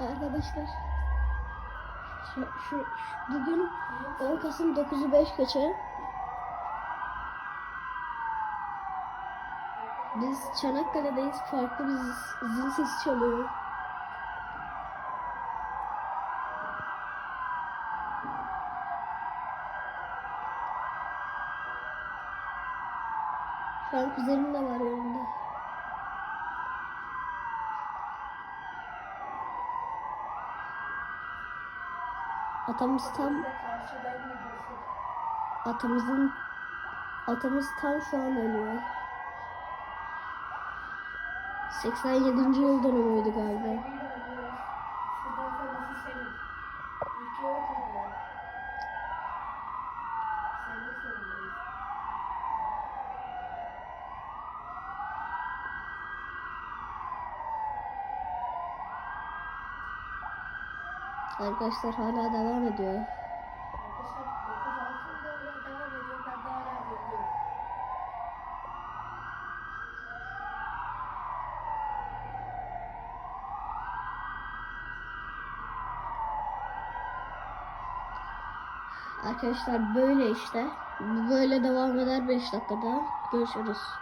Arkadaşlar şu, şu, şu- bugün 10 Kasım 9'u 5 geçe biz Çanakkale'deyiz. Farklı bir zil sesi çalıyor. Şu an kuzenim de var yanında. Atamız tam atamızın atamız tam şu an ölüyor. 87. yıl dönümüydü galiba. Arkadaşlar hala devam ediyor. Arkadaşlar böyle işte. Böyle devam eder 5 dakikada. Görüşürüz.